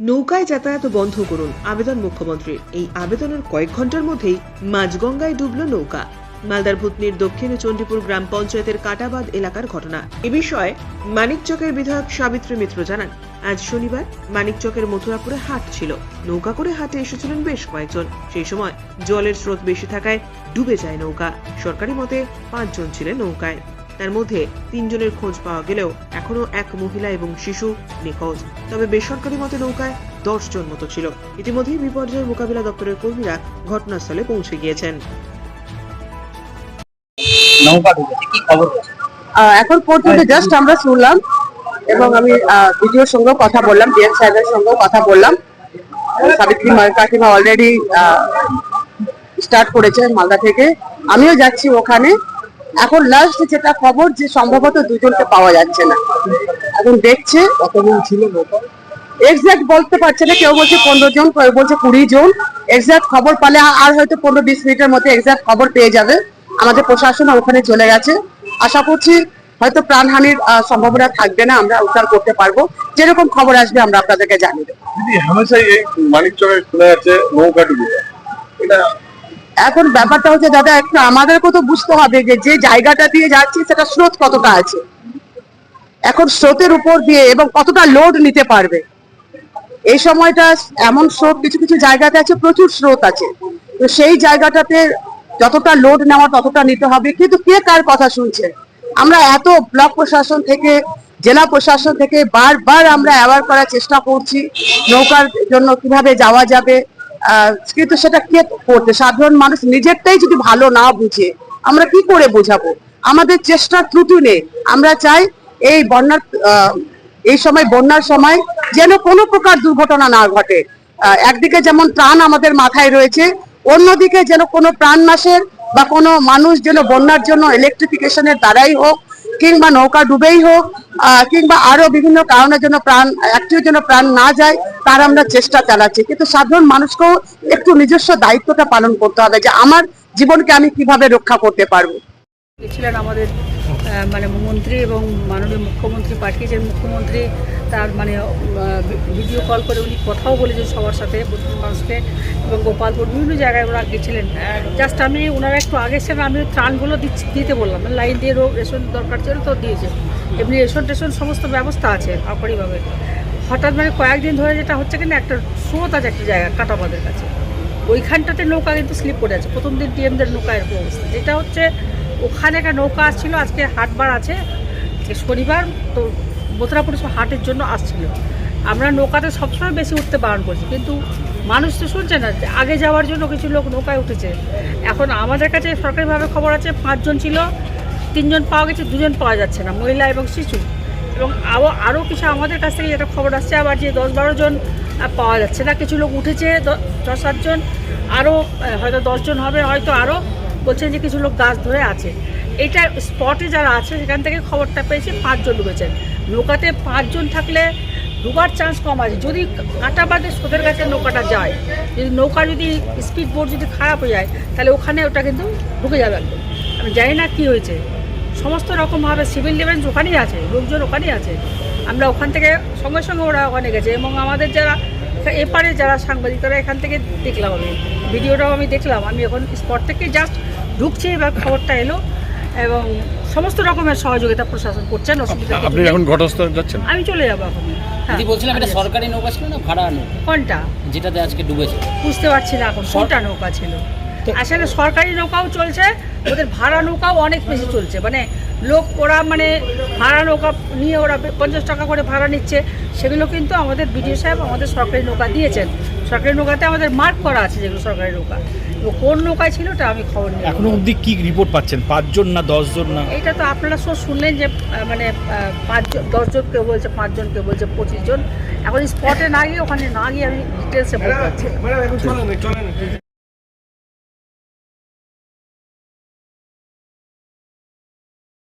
নৌকায় যাতায়াত বন্ধ করুন আবেদন মুখ্যমন্ত্রীর। এই আবেদনের কয়েক ঘণ্টার মধ্যেই মাঝগঙ্গায় ডুবল নৌকা। মালদার ভুতনির দক্ষিণে চণ্ডীপুর গ্রাম পঞ্চায়েতের কাটাবাদ এলাকার ঘটনা। এ বিষয়ে মানিকচকের বিধায়ক সাবিত্রী মিত্র জানান, আজ শনিবার মানিকচকের মথুরাপুরে হাট ছিল। নৌকা করে হাটে এসেছিলেন বেশ কয়েকজন। সেই সময় জলের স্রোত বেশি থাকায় ডুবে যায় নৌকা। সরকারি মতে পাঁচজন ছিলেন নৌকায়। তার মধ্যে তিনজনের খোঁজ পাওয়া গেলেও এখনও এক মহিলা এবং শিশু নিখোঁজ। তবে বেসরকারি মতে নৌকায় দশ জন মতো ছিল। ইতিমধ্যেই বিপর্যয় মোকাবিলা দপ্তরের কর্মীরা ঘটনাস্থলে পৌঁছে গিয়েছেন। নৌকা ঢুকেছে কি খবর? আহ, এখন পর্যন্ত জাস্ট আমরা শুনলাম এবং আমি ভিডিওর সঙ্গেও কথা বললাম ডিএম সাহেবের সঙ্গেও কথা বললাম। সাবিত্রী কাকিমা অলরেডি স্টার্ট করেছে মালদা থেকে। আমিও যাচ্ছি ওখানে। এখন লাস্ট যেটা খবর যে সম্ভবত দুজনকে পাওয়া যাচ্ছে না। এখন দেখছে। কতদিন ছিল এক্সাক্ট বলতে পারছে না কেউ বলছে পনেরো জন কেউ বলছে কুড়ি জন। এক্সাক্ট খবর পালে আর হয়তো পনেরো বিশ মিনিটের মধ্যে এক্সাক্ট খবর পেয়ে যাবে। আমাদের প্রশাসন ওখানে চলে গেছে। আশা করছি হয়তো প্রাণহানির সম্ভাবনা থাকবে না আমরা উদ্ধার করতে পারব। যেরকম খবর আসবে আমরা আপনাদেরকে জানিয়ে দেবো। দিদি হামেশাই এই মানিক চকে শোনা যাচ্ছে নৌকা ডুবে এটা এখন ব্যাপারটা হচ্ছে, দাদা একটু আমাদেরকে তো বুঝতে হবে যে যে জায়গাটা দিয়ে যাচ্ছি, সেটা স্রোত কতটা আছে। এখন স্রোতের উপর দিয়ে এবং কতটা লোড নিতে পারবে। এই সময়টা এমন স্রোত, কিছু কিছু জায়গাতে আছে, প্রচুর স্রোত আছে। তো সেই জায়গাটাতে যতটা লোড নেওয়া ততটা নিতে হবে। কিন্তু কে কার কথা শুনছে? আমরা এত ব্লক প্রশাসন থেকে, জেলা প্রশাসন থেকে বারবার আমরা অ্যাওয়ার করার চেষ্টা করছি, নৌকার জন্য কীভাবে যাওয়া যাবে। কিন্তু সেটা কে করছে সাধারণ মানুষ নিজেরটাই যদি ভালো না বুঝে, আমরা কি করে বোঝাবো? আমাদের চেষ্টার ত্রুটি নেই। আমরা চাই এই বন্যার এই সময়, বন্যার সময় যেন কোনো প্রকার দুর্ঘটনা না ঘটে। একদিকে যেমন প্রাণ আমাদের মাথায় রয়েছে, অন্যদিকে যেন কোনো প্রাণ নাশের বা কোনো মানুষ যেন বন্যার জন্য ইলেকট্রিফিকেশনের দ্বারাই হোক কিংবা নৌকা ডুবেই হোক কিংবা আরও বিভিন্ন কারণের জন্য প্রাণ একটির জন্য প্রাণ না যায়, তার আমরা চেষ্টা চালাচ্ছি। কিন্তু সাধারণ মানুষকেও একটু নিজস্ব দায়িত্বটা পালন করতে হবে যে আমার জীবনকে আমি কীভাবে রক্ষা করতে পারব। ছিলেন আমাদের মানে মন্ত্রী এবং মাননীয় মুখ্যমন্ত্রী পাঠিয়েছেন মুখ্যমন্ত্রী তার মানে ভিডিও কল করে উনি কথাও বলেছেন সবার সাথে মানুষকে। এবং গোপালপুর বিভিন্ন জায়গায় ওরা গেছিলেন। জাস্ট আমি, ওনারা একটু আগে ছিলেন আমি ত্রাণগুলো দিতে বললাম। লাইন দিয়ে রো- রেশন দরকার ছিল তো দিয়েছে। এমনি রেশন টেশন সমস্ত ব্যবস্থা আছে আপরিভাবে হঠাৎ মানে কয়েকদিন ধরে যেটা হচ্ছে কিনা, একটা স্রোত আছে একটা জায়গা কাটাবাদের কাছে। ওইখানটাতে নৌকা কিন্তু স্লিপ করে আছে। প্রথম দিন টিএমদের নৌকা এরকম অবস্থা। যেটা হচ্ছে ওখানে একটা নৌকা আসছিল, আজকে হাটবার আছে। শনিবার তো মথুরাপুর সব হাটের জন্য আসছিল। আমরা নৌকাতে সবসময় বেশি উঠতে বারণ করছি, কিন্তু মানুষ তো শুনছে না যে আগে যাওয়ার জন্য কিছু লোক নৌকায় উঠেছে। এখন আমাদের কাছে সরকারিভাবে খবর আছে, পাঁচজন ছিল, তিনজন পাওয়া গেছে, দুজন পাওয়া যাচ্ছে না, মহিলা এবং শিশু। এবং আরও আরও কিছু আমাদের কাছ থেকে যেটা খবর আসছে, আবার যে দশ বারো জন পাওয়া যাচ্ছে না, কিছু লোক উঠেছে ছয় সাতজন আরও হয়তো দশজন হবে, হয়তো আরও বলছেন যে কিছু লোক গাছ ধরে আছে। এটা স্পটে যারা আছে, সেখান থেকে খবরটা পেয়েছি পাঁচজন ডুবেছেন। নৌকাতে পাঁচজন থাকলে ডুবার চান্স কম আছে। যদি কাঁটা বাদে সোদের কাছে নৌকাটা যায়, যদি নৌকা যদি স্পিড বোট যদি খারাপ হয়ে যায়, তাহলে ওখানে ওটা কিন্তু ঢুকে যাবে আমি জানি না কী হয়েছে। সমস্ত রকমভাবে সিভিল ডিফেন্স ওখানেই আছে, লোকজন ওখানেই আছে। আমরা ওখান থেকে সঙ্গে সঙ্গে ওরা ওখানে গেছে এবং আমাদের যারা এপারে যারা সাংবাদিকরা এখান থেকে দেখলাম আমি। ভিডিওটাও আমি দেখলাম। আমি এখন স্পট থেকে জাস্ট ঢুকছি এবার খবরটা এলো এবং সমস্ত রকমের সহযোগিতা প্রশাসন করছেন অসুবিধা আপনি এখন ঘটনাস্থলে যাচ্ছেন? আমি চলে যাব এখন। হ্যাঁ। দিদি বলছিলাম এটা সরকারি নৌকা ছিল না ভাড়া নৌকা? কোনটা? যেটাতে আজকে ডুবেছে। বুঝতে পারছি না এখন কোনটা নৌকা ছিল? আসলে সরকারি নৌকাও চলছে ওদের ভাড়া নৌকাও অনেক বেশি চলছে। মানে লোক ওরা মানে ভাড়া নৌকা নিয়ে ওরা পঞ্চাশ টাকা করে ভাড়া নিচ্ছে সেগুলো কিন্তু আমাদের বিডিও সাহেব আমাদের সরকারি নৌকা দিয়েছেন। সরকারি নৌকাতে আমাদের মার্ক করা আছে যেগুলো সরকারি নৌকা। কোন নৌকায় ছিল ওটা আমি খবর নিই। এখনও অবধি কি রিপোর্ট পাচ্ছেন? পাঁচজন না দশজন না? এটা তো আপনারা সব শুনলেন যে মানে পাঁচজন দশজন কেউ বলছে পাঁচজন কেউ বলছে পঁচিশ জন এখন স্পটে না গিয়ে ওখানে না গিয়ে আমি ডিটেলসে বলতে পারছি না।